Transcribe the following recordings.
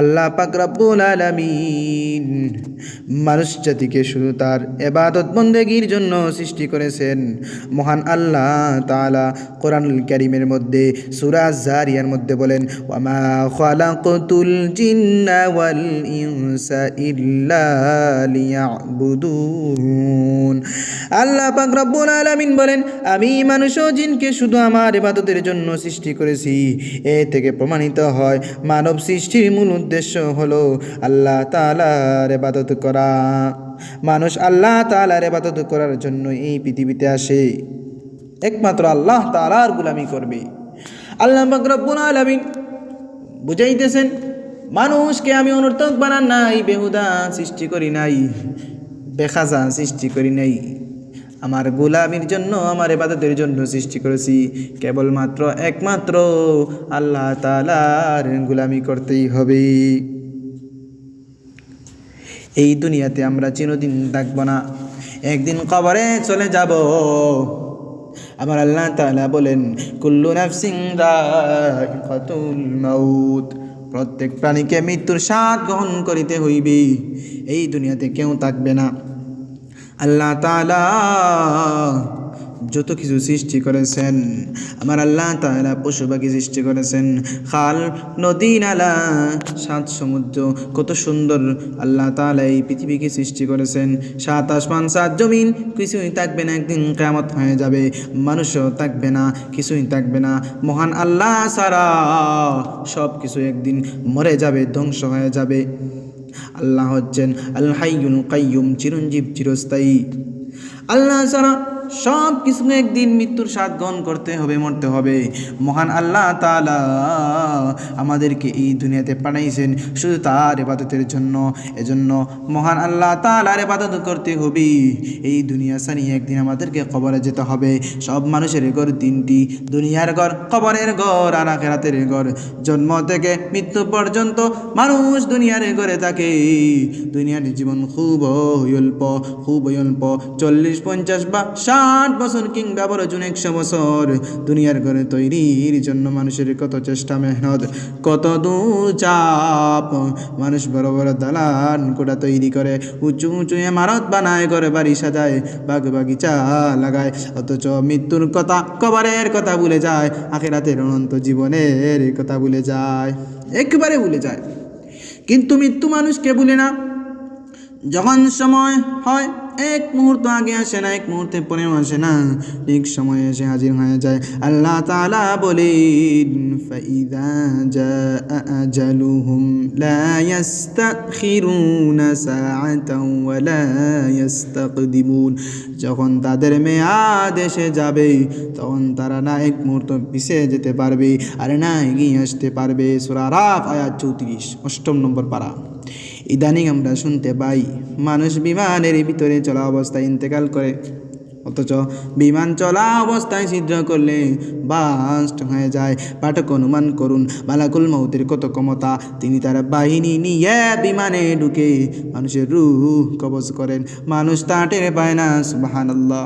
আল্লাহ পাক রব্বুল আলামিন মানুষ জাতিকে শুধু তার এবাদত বন্দেগীর জন্য সৃষ্টি করেছেন। মহান আল্লাহ তাআলা কোরআনুল কারীমের মধ্যে, সূরা জারিয়ার মধ্যে বলেন, ওয়ামা খালাকতুল জিন্না ওয়াল ইনসা ইল্লা লিয়াবুদুন। আল্লাহ পাক রব্বুল আলামিন বলেন, আমি মানুষ ও জিনকে শুধু আমার ইবাদতের জন্য সৃষ্টি করেছি। এ থেকে প্রমাণিত হয়, মানব সৃষ্টির মূল উদ্দেশ্য হলো আল্লাহ তাআলার ইবাদত করা। মানুষ আল্লাহ তাআলার ইবাদত করার জন্য এই পৃথিবীতে আসে। একমাত্র আল্লাহ তাআলার গুলামি করবে। আল্লাহ পাক রব্বুল আলামিন বুঝাইতেছেন, মানুষকে আমি অনর্থক বানান নাই, বেহুদা সৃষ্টি করি নাই, বেখাজা সৃষ্টি করি নাই। আমার গোলামির জন্য আমার এবাদতের জন্য সৃষ্টি করেছি। কেবলমাত্র একমাত্র আল্লাহ তালার গোলামি করতেই হবে। এই দুনিয়াতে আমরা চিরদিন থাকব না। একদিন কবরে চলে যাব। আমার আল্লাহ তালা বলেন, কুল্লু নাফসিং মাউত। প্রত্যেক প্রাণীকে মৃত্যুর স্বাদ গ্রহণ করিতে হইবে। এই দুনিয়াতে কেউ থাকবে না। আল্লাহ তালা যত কিছু সৃষ্টি করেছেন, আমার আল্লাহ তালা পশু পাখি সৃষ্টি করেছেন, খাল, নদী, নালা, সাত সমুদ্র, কত সুন্দর আল্লাহ তালা এই পৃথিবীকে সৃষ্টি করেছেন। সাত আসমান, সাত জমিন, কিছুই থাকবে না, একদিন কেমত হয়ে যাবে। মানুষও থাকবে না, কিছুই থাকবে না। মহান আল্লাহ সারা সব কিছু একদিন মরে যাবে, ধ্বংস হয়ে যাবে। আল্লাহ হচ্ছেন আল হাইয়ুল কাইয়ুম চিরঞ্জীব চিরস্থায়ী। আল্লাহ ছাড়া সব কিছু একদিন মৃত্যুর স্বাদ গ্রহণ করতে হবে, মরতে হবে। মহান আল্লাহ তালা আমাদেরকে এই দুনিয়াতে পাঠাইছেন শুধু তার ইবাদতের জন্য। এজন্য মহান আল্লাহ তাআলার ইবাদত করতে হবে। এই দুনিয়া সারিয়ে একদিন আমাদেরকে কবরে যেতে হবে। সব মানুষের ঘর তিনটি, দুনিয়ার ঘর, কবরের ঘর, আর আখেরাতের ঘর। জন্ম থেকে মৃত্যু পর্যন্ত মানুষ দুনিয়ার ঘরে থাকে। দুনিয়ার জীবন খুব অল্প খুব অল্প। চল্লিশ, পঞ্চাশ বা ষাট বছর কিংবা বড় জুন একশো বছর দুনিয়ার ঘরে তৈরির জন্য মানুষের কত চেষ্টা, মেহনত, কত দূর চাপ মানুষ বড় বড় দালান কোটা তৈরি করে, উঁচু উঁচু ইমারত বানায়, ঘরে বাড়ি সাজায়, বাগ বাগিচা লাগায়। অথচ মৃত্যুর কথা কবরের কথা ভুলে যায়, আখেরাতের অনন্ত জীবনের কথা ভুলে যায়। একবারে ভুলে যায়। কিন্তু মৃত্যু মানুষকে ভুলে না। যখন সময় হয়, এক মুহূর্ত আগে আসে না, এক মুহূর্তে পরেও আসে না। ঠিক সময়ে এসে হাজির হয়ে যায়। আল্লাহ তাআলা বলেন যখন তাদের মেয়াদ এসে যাবে, তখন তারা না এক মুহূর্ত পিছিয়ে যেতে পারবে, আর না এগিয়ে আসতে পারবে। সূরা আরাফ, আয়াত চৌত্রিশ, অষ্টম নম্বর পারা। ইদানিং আমরা শুনতে পাই, মানুষ বিমানের ভিতরে চলা অবস্থায় ইন্তেকাল করে। অথচ বিমান চলা অবস্থায় ছিদ্র করলে বাস্ট হয়ে যায়। পাঠক অনুমান করুন মালাকুল মৌতের কত ক্ষমতা? তিনি তার বাহিনী নিয়ে বিমানে ঢুকে মানুষের রূহ কবজ করেন। মানুষ তা টের পায় না সুবাহান আল্লাহ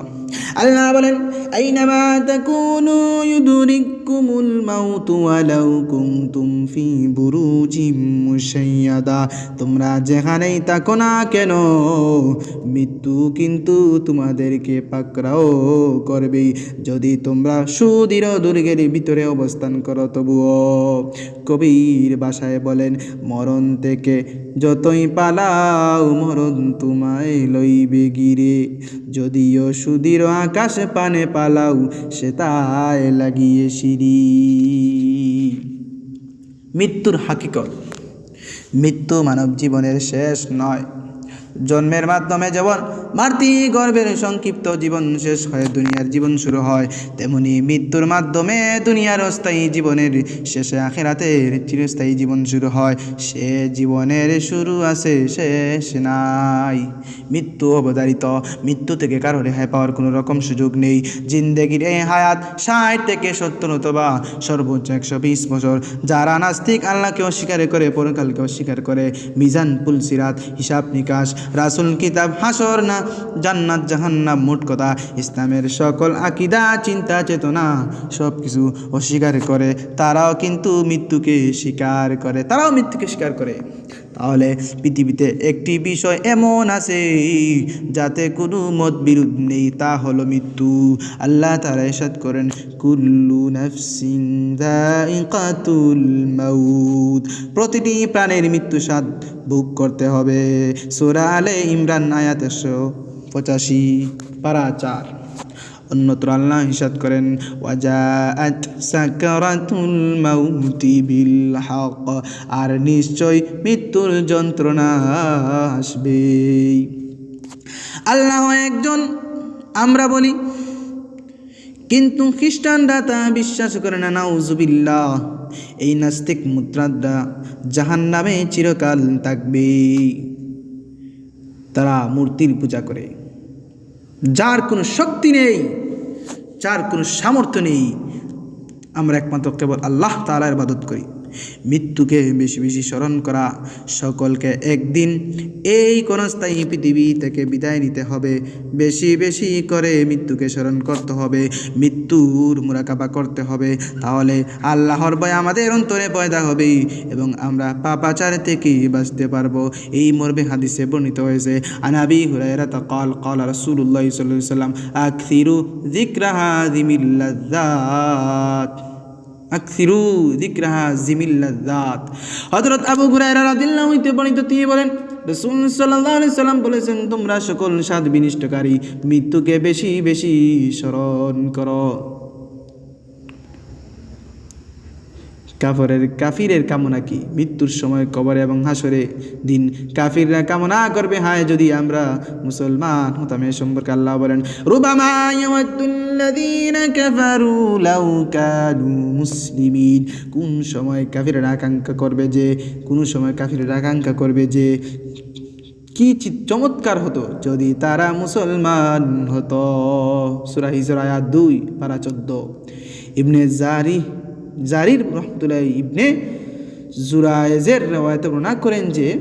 আল্লাহ বলেন, আইনামা তাকুনু ইউদরিকুমুল মাউতু ওয়ালাউ কুনতুম ফি বুরুজিম মুশাইয়াদা। তোমরা যেখানেই থাকো না কেন, মৃত্যু কিন্তু তোমাদেরকে পাকড়াও করবে। যদি তোমরা সুদৃঢ় দুর্গের ভিতরে অবস্থান করো, তবুও কবির বাসায় বলেন, মরণ থেকে যতই পালাও, মরণ তোমায় লইবে গিরে। যদিও সুদৃঢ় আকাশ পানে পালাউ সে তাই লাগিয়ে সিঁড়ি। মৃত্যুর হাকিকত। মৃত্যু মানব জীবনের শেষ নয়। জন্মের মাধ্যমে যেমন মাতৃ গর্ভের সংক্ষিপ্ত জীবন শেষ হয়ে দুনিয়ার জীবন শুরু হয়, তেমনি মৃত্যুর মাধ্যমে দুনিয়ার অস্থায়ী জীবনের শেষে আখেরাতের চিরস্থায়ী জীবন শুরু হয়। সে জীবনের শুরু আছে, শেষ নাই। মৃত্যু অবধারিত, মৃত্যু থেকে কারও রেহাই পাওয়ার কোনো রকম সুযোগ নেই। জিন্দেগির এই হায়াত ষাট থেকে সত্তর অথবা সর্বোচ্চ একশো বিশ বছর। যারা নাস্তিক, আল্লাহকে অস্বীকার করে, পরকালকে অস্বীকার করে। মিজান পুলসিরাত হিসাব নিকাশ রাসুল কিতাব হাসর না, জান্নাত, জাহান্নাম মোট কথা। ইসলামের সকল আকিদা, চিন্তা, চেতনা সব কিছু অস্বীকার করে, তারাও কিন্তু মৃত্যুকে স্বীকার করে, তারাও মৃত্যুকে স্বীকার করে। তাহলে পৃথিবীতে একটি বিষয় এমন আছে, যাতে কোনো মত বিরোধ নেই, তা হলো মৃত্যু। আল্লাহ তারা এসাদ করেন, কুল্লু নাফসিং দাইকাতুল মাউত। প্রতিটি প্রাণের মৃত্যু স্বাদ ভোগ করতে হবে। সোরা আলে ইমরান আয়াত পঁচাশি পারাচার অন্যত্র আল্লাহ হিসাদ করেন, ওয়াজাআত সাকারাতুল মাউতি বিল হক আর নিশ্চয় মৃত্যুর যন্ত্রণা আসবে। আল্লাহ একজন, আমরা বলি, কিন্তু খ্রিস্টানরা তা বিশ্বাস করে না, নাউজুবিল্লাহ। এই নাস্তিক মুদ্রাদরা জাহান নামে চিরকাল থাকবে তারা মূর্তির পূজা করে। যার কোনো শক্তি নেই, যার কোনো সামর্থ্য নেই, আমরা একমাত্র কেবল আল্লাহ তালার ইবাদত করি। মৃত্যুকে বেশি বেশি স্মরণ করা। সকলকে একদিন এই ক্ষণস্থায়ী পৃথিবী থেকে বিদায় নিতে হবে। বেশি বেশি করে মৃত্যুকে স্মরণ করতে হবে। মৃত্যুর মোরাকাবা করতে হবে। তাহলে আল্লাহর ভয় আমাদের অন্তরে পয়দা হবে এবং আমরা পাপাচার থেকে বাঁচতে পারব। এই মর্মে হাদিসে বর্ণিত হয়েছে আনাবি হুরায়রা কাল কাল আলাইহি সাল্লাম হাযিমিল লাযযাত আকসিরু যিকরাহা জিমিল হজরত আবু হুরায়রা রাদিয়াল্লাহু হইতে বর্ণিত তিনি বলেন রসুল সাল্লাহ সাল্লাম বলেছেন, তোমরা সকল স্বাদ বিনিষ্টকারী মৃত্যুকে বেশি বেশি স্মরণ করো। কাফরের কাফিরের কামনা কি? মৃত্যুর সময় কবরে এবং হাসরে দিন কাফিররা কামনা করবে, হায়, যদি আমরা মুসলমান হতাম। এ সম্পর্কে আল্লাহ বলেন মুসলিমিন। কোন সময় কাফিরের আকাঙ্ক্ষা করবে যে, কোন সময় কাফিরের আকাঙ্ক্ষা করবে যে, কি চমৎকার হতো যদি তারা মুসলমান হতো। সুরা হিজর দুই, পারা চোদ্দ। ইবনে জারি জারির রহমতুল্লাহ ইবনে জুরায়েজের রেওয়ায়তে বর্ণনা করেন যে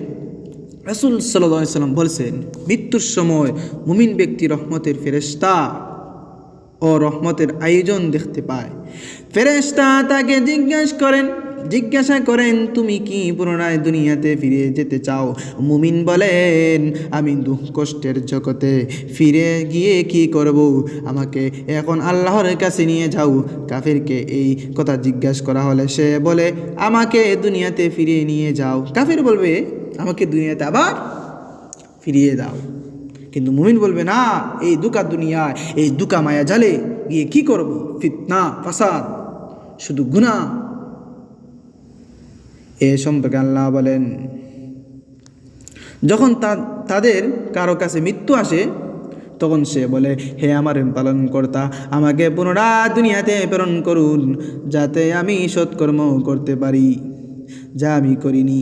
রসুল সাল্লাম বলছেন, মৃত্যুর সময় মুমিন ব্যক্তি রহমতের ফেরেস্তা ও রহমতের আয়োজন দেখতে পায়। ফেরেস্তা তাকে জিজ্ঞাসা করেন জিজ্ঞাসা করেন, তুমি কি পুনরায় দুনিয়াতে ফিরে যেতে চাও? মুমিন বলেন, আমি দুঃখ কষ্টের জগতে ফিরে গিয়ে কি করব? আমাকে এখন আল্লাহর কাছে নিয়ে যাও। কাফিরকে এই কথা জিজ্ঞাসা করা হলে সে বলে, আমাকে দুনিয়াতে ফিরিয়ে নিয়ে যাও। কাফির বলবে, আমাকে দুনিয়াতে আবার ফিরিয়ে দাও। কিন্তু মুমিন বলবে, না, এই দুকা দুনিয়া এই দুকা মায়া জালে গিয়ে কি করব? ফিতনা, ফাসাদ, শুধু গুনাহ। এ সম্পর্কে আল্লাহ বলেন, যখন তাদের কারও কাছে মৃত্যু আসে, তখন সে বলে, হে আমার পালন কর্তা আমাকে পুনরায় দুনিয়াতে প্রেরণ করুন, যাতে আমি সৎকর্ম করতে পারি, যা আমি করিনি।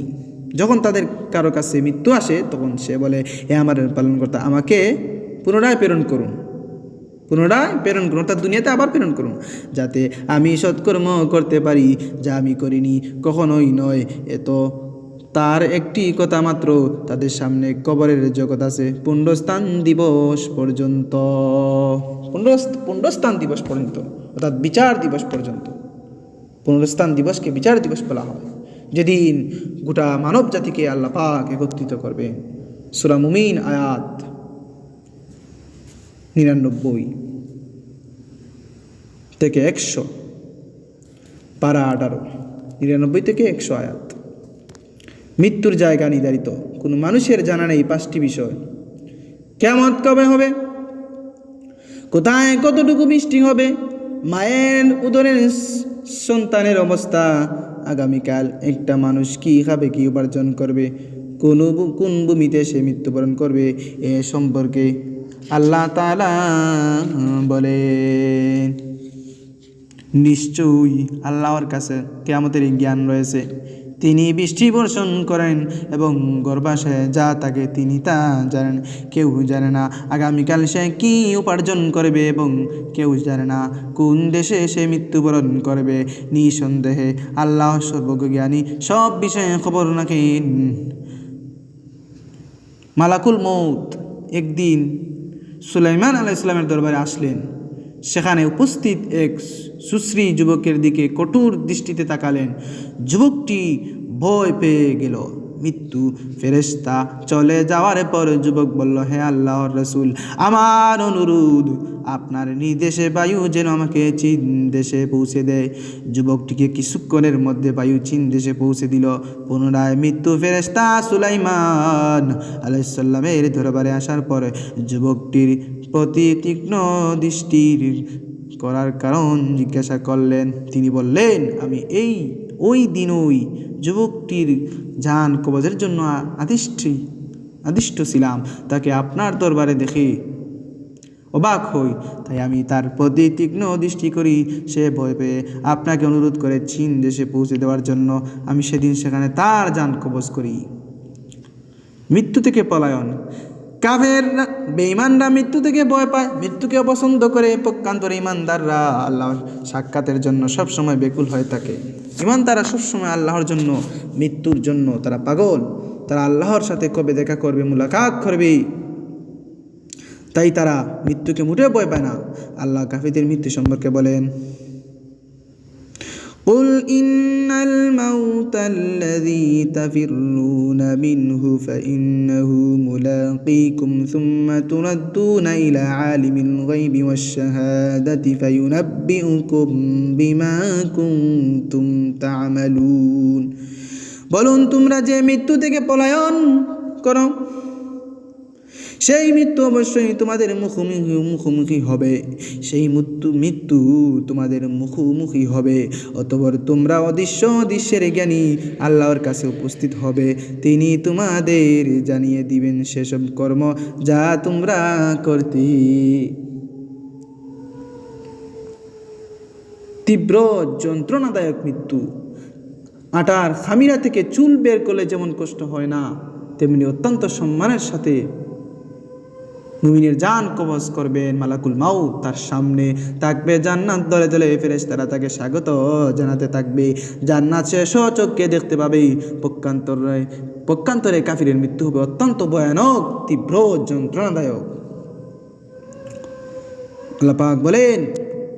যখন তাদের কারও কাছে মৃত্যু আসে, তখন সে বলে, হে আমার পালন কর্তা আমাকে পুনরায় প্রেরণ করুন। পুনরায় প্রেরণ করুন, অর্থাৎ দুনিয়াতে আবার প্রেরণ করুন, যাতে আমি সৎকর্ম করতে পারি যা আমি করিনি, কখনোই নয়। এত তার একটি কথা মাত্র, তাদের সামনে কবরের জগৎ আছে পুণ্ডস্থান দিবস পর্যন্ত। পুণ্ডস্থান দিবস পর্যন্ত, অর্থাৎ বিচার দিবস পর্যন্ত। পুনরুত্থান দিবসকে বিচার দিবস বলা হয়। যেদিন গোটা মানব জাতিকে আল্লাহ পাক একত্রিত করবে। সুরা মুমিন আয়াত নিরানব্বই। থেকে একশো পারা আঠারো, নিরানব্বই থেকে একশো আয়াত। মৃত্যুর জায়গা নির্ধারিত। কোনো মানুষের জানা নেই পাঁচটি বিষয়। কেমন কবে হবে? কোথায় কতটুকু বৃষ্টি হবে? মায়ের উদরের সন্তানের অবস্থা আগামীকাল। একটা মানুষ কি খাবে, কি উপার্জন করবে? কোন কোন ভূমিতে সে মৃত্যুবরণ করবে? এ সম্পর্কে আল্লাহ তালা বলেন। নিশ্চয়ই আল্লাহর কাছে কেয়ামতের জ্ঞান রয়েছে। তিনি বৃষ্টি বর্ষণ করেন এবং গর্ভাশয়ে যা থাকে তিনি তা জানেন। কেউ জানে না আগামীকাল সে কী উপার্জন করবে এবং কেউ জানে না কোন দেশে সে মৃত্যুবরণ করবে। নিঃসন্দেহে আল্লাহ সর্বজ্ঞানী সব বিষয়ে খবর রাখেন। মালাকুল মৌত একদিন সুলাইমান আলাহ ইসলামের দরবারে আসলেন। সেখানে উপস্থিত এক সুশ্রী যুবকের দিকে কঠোর দৃষ্টিতে তাকালেন। যুবকটি ভয় পেয়ে গেল। মৃত্যু ফেরেস্তা চলে যাওয়ার পর যুবক বলল, হে আল্লাহর রসুল, আমার অনুরোধ, আপনার নির্দেশে বায়ু যেন আমাকে চীন দেশে পৌঁছে দেয়। যুবকটিকে কিছুক্ষণের মধ্যে বায়ু চীন দেশে পৌঁছে দিল। পুনরায় মৃত্যু ফেরেস্তা সুলাইমান আলাইসাল্লামের দরবারে আসার পর যুবকটির প্রতি তীক্ষ্ণ দৃষ্টির করার কারণ জিজ্ঞাসা করলেন। তিনি বললেন, আমি এই ওই দিন ওই যুবকটির যান কবজের জন্য আদিষ্ট আদিষ্ট ছিলাম। তাকে আপনার দরবারে দেখে। অবাক হই, তাই আমি তার প্রতি তীক্ষ্ণ দৃষ্টি করি। সে ভয় পেয়ে আপনাকে অনুরোধ করে চীন দেশে পৌঁছে দেওয়ার জন্য আমি সেদিন সেখানে তার যান কবজ করি। মৃত্যু থেকে পলায়ন। কাফের বেঈমানরা মৃত্যু থেকে ভয় পায়, মৃত্যুকে অপছন্দ করে। পক্ষান্তর ইমানদাররা আল্লাহর সাক্ষাতের জন্য সবসময় বেকুল হয়ে থাকে। ইমান তারা সবসময় আল্লাহর জন্য, মৃত্যুর জন্য তারা পাগল। তারা আল্লাহর সাথে কবে দেখা করবে, মুলাকাত করবে? তাই তারা মৃত্যুকে মোটেও ভয় পায় না। আল্লাহ কাফিদের মৃত্যু সম্পর্কে বলেন। قل إن الموت الذي تفرون منه فإنه ملاقيكم ثم تردون إلى عالم الغيب والشهادة فينبئكم بما كنتم تعملون বলুন তোমরা যে মৃত্যু থেকে পলায়ন করো সেই মৃত্যু অবশ্যই তোমাদের মুখোমুখি মুখোমুখি হবে। সেই মৃত্যু মৃত্যু তোমাদের মুখোমুখি হবে। অতবর তোমরা অদৃশ্য দৃশ্যের জ্ঞানী আল্লাহর কাছে উপস্থিত হবে। তিনি তোমাদের জানিয়ে দিবেন সেসব কর্ম যা তোমরা করতে। তীব্র যন্ত্রণাদায়ক মৃত্যু। আটার খামিরা থেকে চুল বের করলে যেমন কষ্ট হয় না, তেমনি অত্যন্ত সম্মানের সাথে মুমিনের জান কবজ করবেন, মালাকুল মাউ তার সামনে থাকবে, জান্নাত দলে দলে ফেরেস তারা তাকে স্বাগত জানাতে থাকবে। জান্নাত সে সচক্ষে দেখতে পাবে। পক্ষান্তরে পক্ষান্তরে কাফিরের মৃত্যু হবে অত্যন্ত ভয়ানক, তীব্র যন্ত্রণাদায়ক। আল্লাপাক বলেন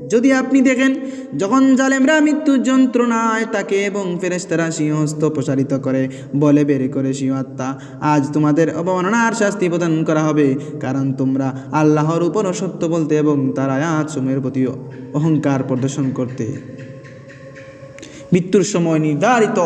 যদি আপনি দেখেন, যখন জালেমরা মৃত্যুর যন্ত্রণায় তাকে এবং ফেরেস্তারা সিংহস্ত প্রসারিত করে, বলে বের করে, সিংহ আত্মা, আজ তোমাদের অবমাননার শাস্তি প্রদান করা হবে, কারণ তোমরা আল্লাহর উপর সত্য বলতে এবং তার আয়াত সময়ের প্রতি অহংকার প্রদর্শন করতে। মৃত্যুর সময় নির্ধারিত।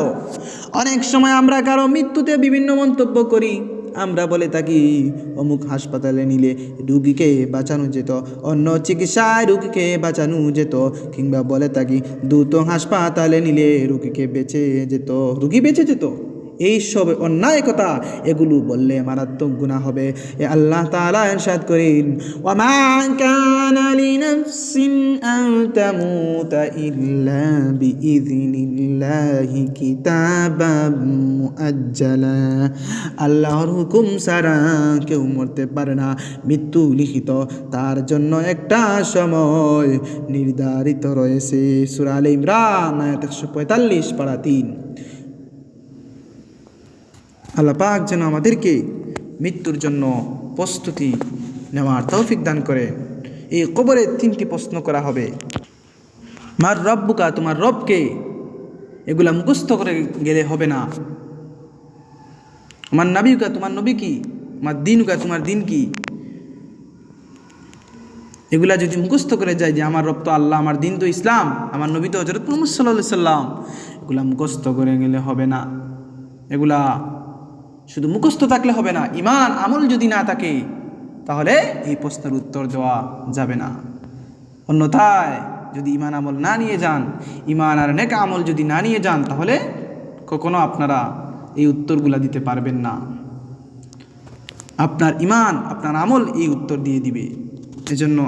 অনেক সময় আমরা কারও মৃত্যুতে বিভিন্ন মন্তব্য করি আমরা বলে থাকি, অমুক হাসপাতালে নিলে রুগীকে বাঁচানো যেত, অন্য চিকিৎসায় রুগীকে বাঁচানো যেত, কিংবা বলে থাকি, দ্রুত হাসপাতালে নিলে রুগীকে বেঁচে যেত, রুগী বেঁচে যেত। এই সব অন্যায় কথা এগুলো বললে মারাত্মক গুণা হবে। এ আল্লাহ তাআলা ইরশাদ করেন ওয়া মা ইল্লা আল্লাহর হুকুম ছাড়া কেউ মরতে পারে না। মৃত্যু লিখিত, তার জন্য একটা সময় নির্ধারিত রয়েছে। সূরা আলে ইমরান, আয়াত 145 পারা 3 আল্লাহ পাক যেন আমাদেরকে মৃত্যুর জন্য প্রস্তুতি নেওয়ার তৌফিক দান করে। এই কবরে তিনটি প্রশ্ন করা হবে। মার রব্বুকা, তোমার রবকে এগুলা মুখস্থ করে গেলে হবে না। আমার নাবিকা তোমার নবী কি? আমার দিনুকা, তোমার দিন কি? এগুলা যদি মুখস্থ করে যায় যে আমার রব তো আল্লাহ, আমার দিন তো ইসলাম, আমার নবী তো হজরত মোহাম্মদ সাল্লাহ সাল্লাম এগুলা মুখস্থ করে গেলে হবে না। এগুলা শুধু মুখস্থ থাকলে হবে না ইমান আমল যদি না থাকে, তাহলে এই প্রশ্নের উত্তর দেওয়া যাবে না। অন্যথায় যদি ইমান আমল না নিয়ে যান ইমান আর নেক আমল যদি না নিয়ে যান, তাহলে কখনো আপনারা এই উত্তরগুলা দিতে পারবেন না। আপনার ইমান আপনার আমল এই উত্তর দিয়ে দিবে। এজন্য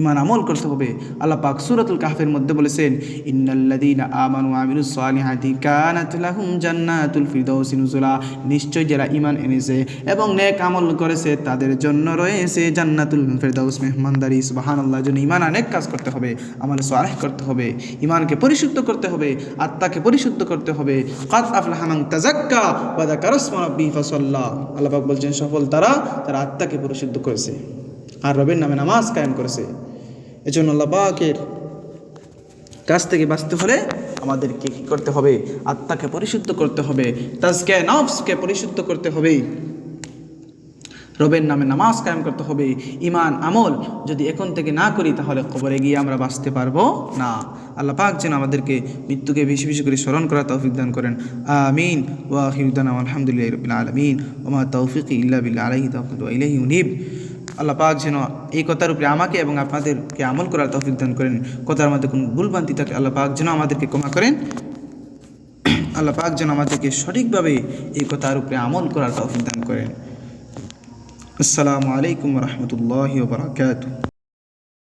ইমান আমল করতে হবে। আল্লাহ পাক সূরাতুল কাহফের মধ্যে বলেছেন, ইন্নাল্লাযীনা আমানু আমিলুস সালিহাতি কানাত লাহুম জান্নাতুল ফিরদাউসি নুজুলা। নিশ্চয় যারা ইমান এনেছে এবং নেক আমল করেছে, তাদের জন্য রয়েছে জান্নাতুল ফিরদাউস মেহমানদারি। সুবহানাল্লাহ জন্য ইমান অনেক কাজ করতে হবে, আমল সালেহ করতে হবে ইমানকে পরিশুদ্ধ করতে হবে, আত্মাকে পরিশুদ্ধ করতে হবে। কাদ আফলাহা মান তাযাক্কা ওয়া যাকারা ইসমা রাব্বিহি ফাসাল্লা। আল্লাহ পাক বলছেন, সফল তারা তারা আত্মাকে পরিশুদ্ধ করেছে। আর রবের নামে নামাজ কায়েম করেছে। এজন্য আল্লাহ পাকের কাছ থেকে বাঁচতে হলে আমাদেরকে কী করতে হবে? আত্মাকে পরিশুদ্ধ করতে হবে। তাজকে, নফসকে পরিশুদ্ধ করতে হবে। রবের নামে নামাজ কায়েম করতে হবে। ইমান আমল যদি এখন থেকে না করি, তাহলে কবরে গিয়ে আমরা বাঁচতে পারব না। আল্লাহ পাক যেন আমাদেরকে মৃত্যুকে বেশি বেশি করে স্মরণ করা তৌফিক দান করেন। আমিন। ওয়া হিরদান আলহামদুলিল্লাহ রবিল আলমিন। ওমা তৌফিক ইল্লা বিল্লা আলহি তৌফিক ইলাহি উনিব। আল্লাহ পাক যেন এই কথার উপরে আমাকে এবং আপনাদেরকে আমল করার তৌফিক দান করেন। কথার মধ্যে কোনো ভুলবান্তি থাকে আল্লাহ পাক যেন আমাদেরকে ক্ষমা করেন। আল্লাহ পাক যেন আমাদেরকে সঠিকভাবে এই কথার উপরে আমল করার তৌফিক দান করেন। আসসালামু আলাইকুম রহমতুল্লাহ বারকাতুহ।